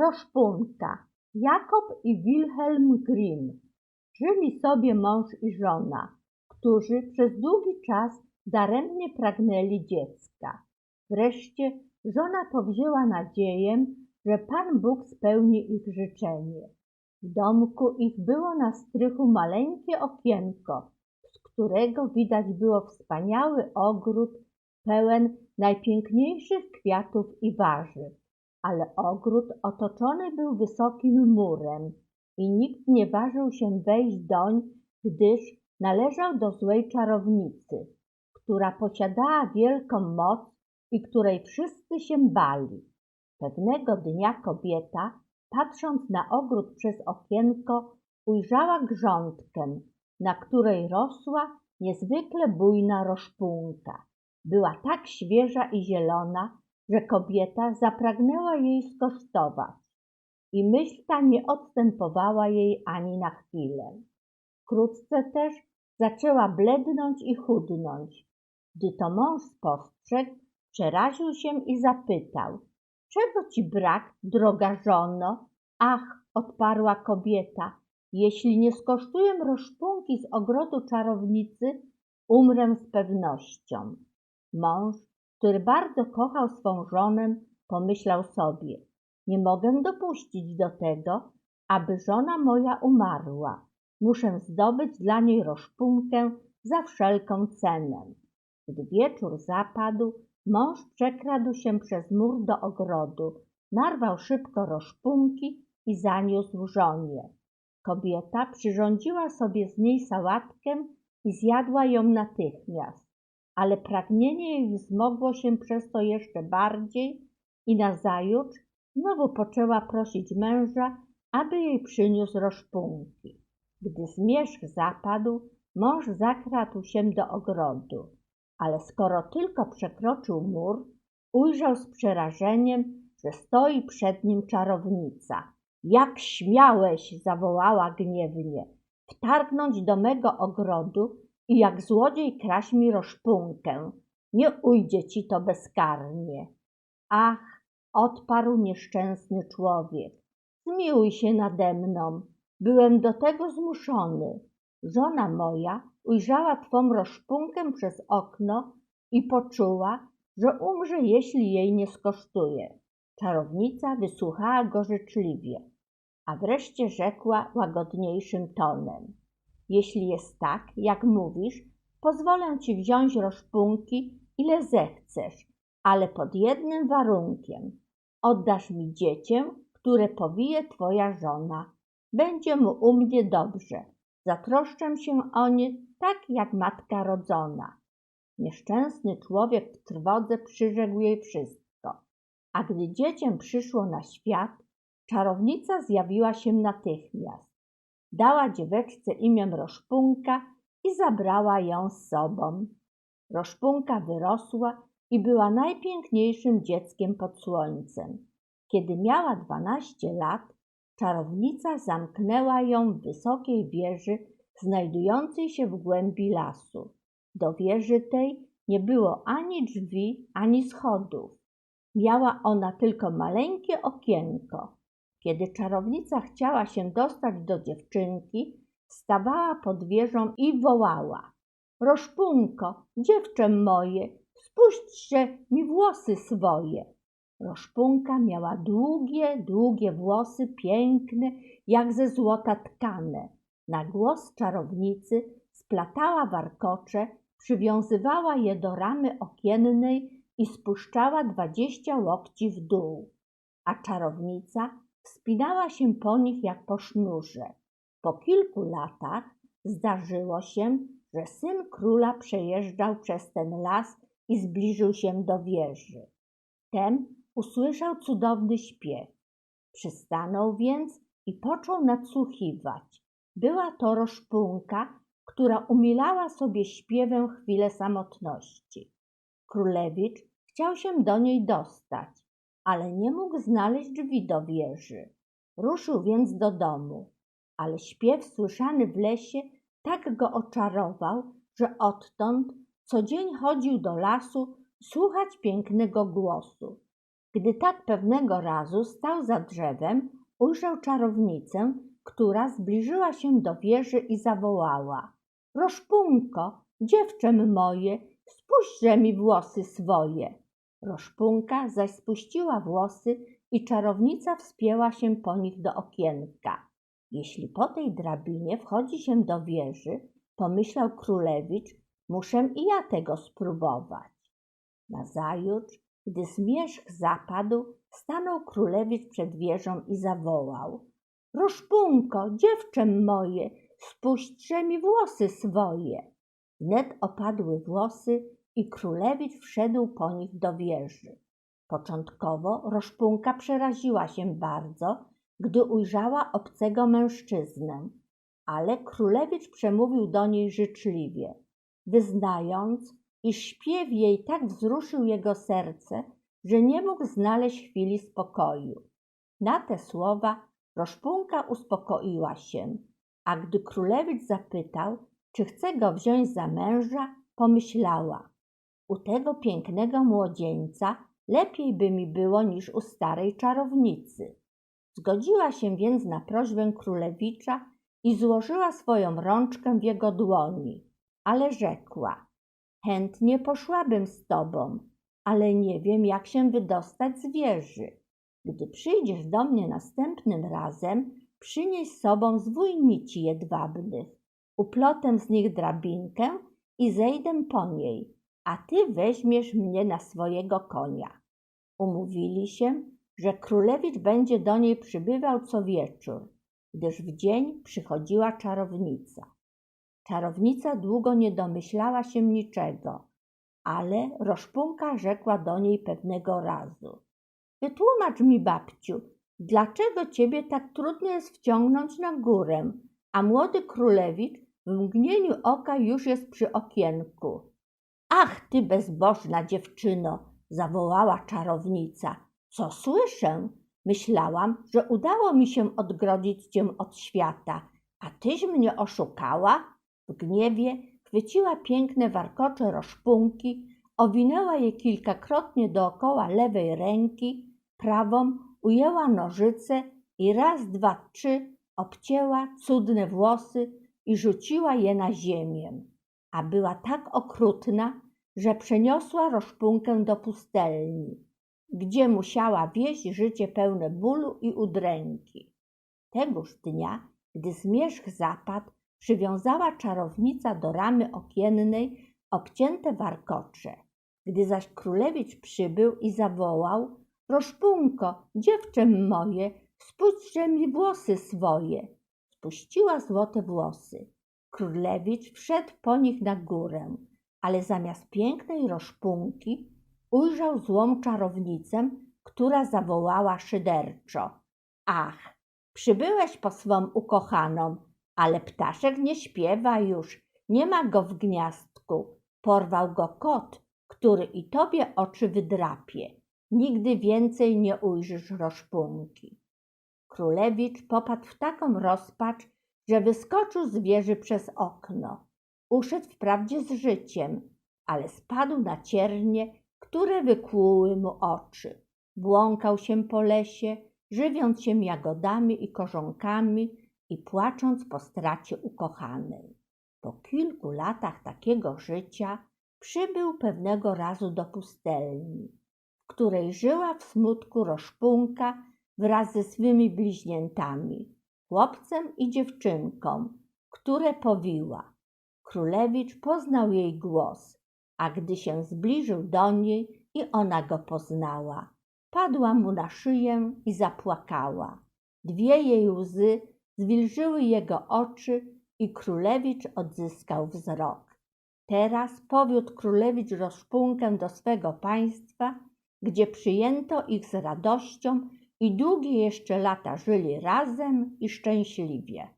Roszpunka. Jakob i Wilhelm Grimm. Żyli sobie mąż i żona, którzy przez długi czas daremnie pragnęli dziecka. Wreszcie żona powzięła nadzieję, że Pan Bóg spełni ich życzenie. W domku ich było na strychu maleńkie okienko, z którego widać było wspaniały ogród pełen najpiękniejszych kwiatów i warzyw ale ogród otoczony był wysokim murem i nikt nie ważył się wejść doń, gdyż należał do złej czarownicy, która posiadała wielką moc i której wszyscy się bali. Pewnego dnia kobieta, patrząc na ogród przez okienko, ujrzała grządkę, na której rosła niezwykle bujna roszpunka. Była tak świeża i zielona, że kobieta zapragnęła jej skosztować i myśl ta nie odstępowała jej ani na chwilę. Wkrótce też zaczęła blednąć i chudnąć. Gdy to mąż spostrzegł, przeraził się i zapytał, czego ci brak, droga żono? Ach, odparła kobieta, jeśli nie skosztuję roszpunki z ogrodu czarownicy, umrę z pewnością. Mąż który bardzo kochał swą żonę, pomyślał sobie, nie mogę dopuścić do tego, aby żona moja umarła. Muszę zdobyć dla niej roszpunkę za wszelką cenę. Gdy wieczór zapadł, mąż przekradł się przez mur do ogrodu, narwał szybko roszpunki i zaniósł żonie. Kobieta przyrządziła sobie z niej sałatkę i zjadła ją natychmiast ale pragnienie jej wzmogło się przez to jeszcze bardziej i nazajutrz znowu poczęła prosić męża, aby jej przyniósł roszpunki. Gdy zmierzch zapadł, mąż zakradł się do ogrodu, ale skoro tylko przekroczył mur, ujrzał z przerażeniem, że stoi przed nim czarownica. Jak śmiałeś, zawołała gniewnie, wtargnąć do mego ogrodu i jak złodziej kraść mi roszpunkę, nie ujdzie ci to bezkarnie. Ach, odparł nieszczęsny człowiek, zmiłuj się nade mną, byłem do tego zmuszony. Żona moja ujrzała twą roszpunkę przez okno i poczuła, że umrze, jeśli jej nie skosztuje. Czarownica wysłuchała go życzliwie, a wreszcie rzekła łagodniejszym tonem. Jeśli jest tak, jak mówisz, pozwolę ci wziąć roszpunki, ile zechcesz, ale pod jednym warunkiem. Oddasz mi dziecię, które powije twoja żona. Będzie mu u mnie dobrze. Zatroszczę się o nie tak jak matka rodzona. Nieszczęsny człowiek w trwodze przyrzekł jej wszystko. A gdy dziecię przyszło na świat, czarownica zjawiła się natychmiast dała dzieweczce imię Roszpunka i zabrała ją z sobą. Roszpunka wyrosła i była najpiękniejszym dzieckiem pod słońcem. Kiedy miała dwanaście lat, czarownica zamknęła ją w wysokiej wieży znajdującej się w głębi lasu. Do wieży tej nie było ani drzwi, ani schodów. Miała ona tylko maleńkie okienko, kiedy czarownica chciała się dostać do dziewczynki, stawała pod wieżą i wołała. Roszpunko, dziewczę moje, spuśćże mi włosy swoje. Roszpunka miała długie, długie włosy, piękne, jak ze złota tkane. Na głos czarownicy splatała warkocze, przywiązywała je do ramy okiennej i spuszczała dwadzieścia łokci w dół. A czarownica Wspinała się po nich jak po sznurze. Po kilku latach zdarzyło się, że syn króla przejeżdżał przez ten las i zbliżył się do wieży. Ten usłyszał cudowny śpiew. Przystanął więc i począł nadsłuchiwać. Była to roszpunka, która umilała sobie śpiewem chwilę samotności. Królewicz chciał się do niej dostać, ale nie mógł znaleźć drzwi do wieży. Ruszył więc do domu, ale śpiew słyszany w lesie tak go oczarował, że odtąd co dzień chodził do lasu słuchać pięknego głosu. Gdy tak pewnego razu stał za drzewem, ujrzał czarownicę, która zbliżyła się do wieży i zawołała: Roszpunko, dziewczę moje, spuśćże mi włosy swoje. Roszpunka zaś spuściła włosy i czarownica wspięła się po nich do okienka. Jeśli po tej drabinie wchodzi się do wieży, pomyślał królewicz, muszę i ja tego spróbować. Nazajutrz, gdy zmierzch zapadł, stanął królewicz przed wieżą i zawołał: Roszpunko, dziewczę moje, spuśćże mi włosy swoje. Wnet opadły włosy i królewicz wszedł po nich do wieży. Początkowo roszpunka przeraziła się bardzo, gdy ujrzała obcego mężczyznę, ale królewicz przemówił do niej życzliwie, wyznając, iż śpiew jej tak wzruszył jego serce, że nie mógł znaleźć chwili spokoju. Na te słowa roszpunka uspokoiła się, a gdy królewicz zapytał, czy chce go wziąć za męża, pomyślała: U tego pięknego młodzieńca lepiej by mi było niż u starej czarownicy. Zgodziła się więc na prośbę królewicza i złożyła swoją rączkę w jego dłoni, ale rzekła: Chętnie poszłabym z tobą, ale nie wiem, jak się wydostać z wieży. Gdy przyjdziesz do mnie następnym razem, przynieś sobą zwój nici jedwabnych. Uplotem z nich drabinkę i zejdę po niej, a ty weźmiesz mnie na swojego konia. Umówili się, że królewicz będzie do niej przybywał co wieczór, gdyż w dzień przychodziła czarownica. Czarownica długo nie domyślała się niczego, ale roszpunka rzekła do niej pewnego razu. Wytłumacz mi, babciu, dlaczego ciebie tak trudno jest wciągnąć na górę, a młody królewicz w mgnieniu oka już jest przy okienku. Ach, ty bezbożna dziewczyno, zawołała czarownica. Co słyszę? Myślałam, że udało mi się odgrodzić cię od świata, a tyś mnie oszukała? W gniewie chwyciła piękne warkocze roszpunki, owinęła je kilkakrotnie dookoła lewej ręki, prawą ujęła nożyce i raz, dwa, trzy obcięła cudne włosy i rzuciła je na ziemię. A była tak okrutna, że przeniosła roszpunkę do pustelni, gdzie musiała wieść życie pełne bólu i udręki. Tegoż dnia, gdy zmierzch zapadł, przywiązała czarownica do ramy okiennej obcięte warkocze. Gdy zaś królewicz przybył i zawołał: Roszpunko, dziewczę moje, spuśćże mi włosy swoje. Spuściła złote włosy. Królewicz wszedł po nich na górę ale zamiast pięknej roszpunki ujrzał złą czarownicę, która zawołała szyderczo. Ach, przybyłeś po swą ukochaną, ale ptaszek nie śpiewa już, nie ma go w gniazdku. Porwał go kot, który i tobie oczy wydrapie. Nigdy więcej nie ujrzysz roszpunki. Królewicz popadł w taką rozpacz, że wyskoczył z wieży przez okno. Uszedł wprawdzie z życiem, ale spadł na ciernie, które wykłuły mu oczy. Błąkał się po lesie, żywiąc się jagodami i korzonkami i płacząc po stracie ukochanej. Po kilku latach takiego życia przybył pewnego razu do pustelni, w której żyła w smutku roszpunka wraz ze swymi bliźniętami, chłopcem i dziewczynką, które powiła. Królewicz poznał jej głos, a gdy się zbliżył do niej i ona go poznała, padła mu na szyję i zapłakała. Dwie jej łzy zwilżyły jego oczy i królewicz odzyskał wzrok. Teraz powiódł królewicz rozpunkę do swego państwa, gdzie przyjęto ich z radością i długie jeszcze lata żyli razem i szczęśliwie.